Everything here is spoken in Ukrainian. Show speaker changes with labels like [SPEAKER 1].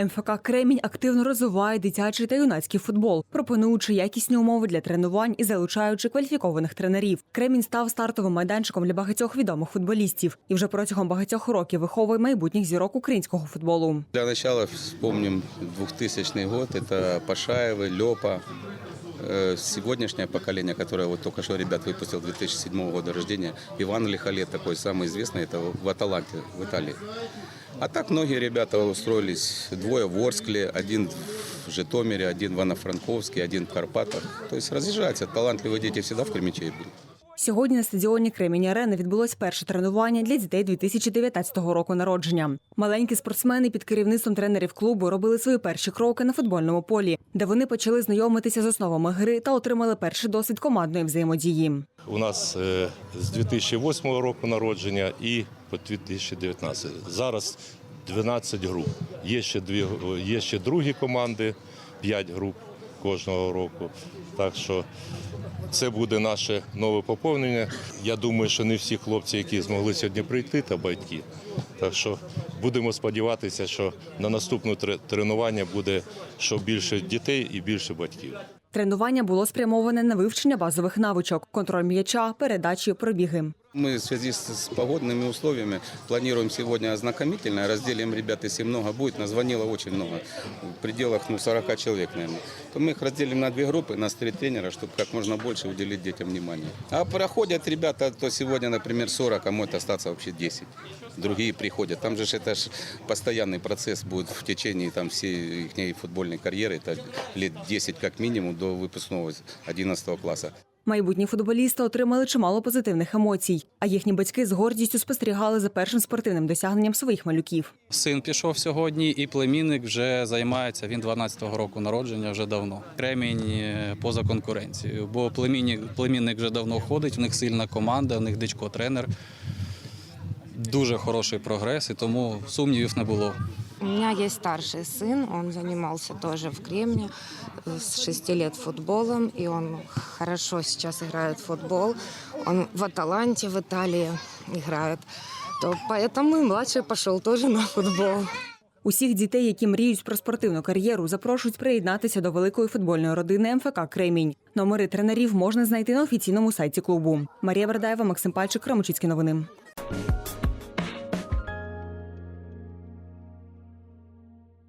[SPEAKER 1] МФК Кремінь активно розвиває дитячий та юнацький футбол, пропонуючи якісні умови для тренувань і залучаючи кваліфікованих тренерів. Кремінь став стартовим майданчиком для багатьох відомих футболістів і вже протягом багатьох років виховує майбутніх зірок українського футболу.
[SPEAKER 2] Для начала вспомним 2000 год. Это Пашаевы, Лепа. Э, Сегодняшнее поколение, которое вот только что ребят выпустил 2007 года рождения, Иван Лихолет такой самый известный, это в Аталанте, в Италии. А так многие ребята устроились, двое в Орскле, один в Житомире, один в Ивано-Франковске, один в Карпатах. То есть разъезжаются, талантливые дети всегда в Кременчуге были.
[SPEAKER 1] Сьогодні на стадіоні Кремінь Арени відбулось перше тренування для дітей 2019 року народження. Маленькі спортсмени під керівництвом тренерів клубу робили свої перші кроки на футбольному полі, де вони почали знайомитися з основами гри та отримали перший досвід командної взаємодії.
[SPEAKER 3] У нас е, з 2008 року народження і по 2019. Зараз 12 груп. Є ще, дві, є ще другі команди, 5 груп кожного року. Так що це буде наше нове поповнення. Я думаю, що не всі хлопці, які змогли сьогодні прийти, та батьки. Так що будемо сподіватися, що на наступне тренування буде що більше дітей і більше батьків.
[SPEAKER 1] Тренування було спрямоване на вивчення базових навичок: контроль м'яча, передачі, пробіги.
[SPEAKER 2] Мы в связи с, погодными условиями планируем сегодня ознакомительное. Разделим ребят, если много будет. Нас звонило очень много, в пределах ну, 40 человек, наверное. То мы их разделим на две группы, нас три тренера, чтобы как можно больше уделить детям внимания. А проходят ребята, то сегодня, например, 40, а может остаться вообще 10. Другие приходят. Там же это ж постоянный процесс будет в течение там, всей их футбольной карьеры. Это лет 10 как минимум до выпускного 11 класса.
[SPEAKER 1] Майбутні футболісти отримали чимало позитивних емоцій, а їхні батьки з гордістю спостерігали за першим спортивним досягненням своїх малюків.
[SPEAKER 4] Син пішов сьогодні, і племінник вже займається. Він 12-го року народження вже давно. Кремінь е, поза конкуренцією. Бо племінник, племінник вже давно ходить. В них сильна команда, в них дичко тренер. Дуже хороший прогрес, і тому сумнівів не було.
[SPEAKER 5] У меня есть старший сын, он занимался тоже в Кремне э, с 6 лет футболом, и он хорошо сейчас играет в футбол. Он в Аталанте в Италии играет. То поэтому и младший пошел тоже на футбол.
[SPEAKER 1] Усіх дітей, які мріють про спортивну кар'єру, запрошують приєднатися до великої футбольної родини МФК Кремінь. Номери тренерів можна знайти на офіційному сайті клубу. Марія Вердаєва, Максим Пальчик, Крамочицькі новини.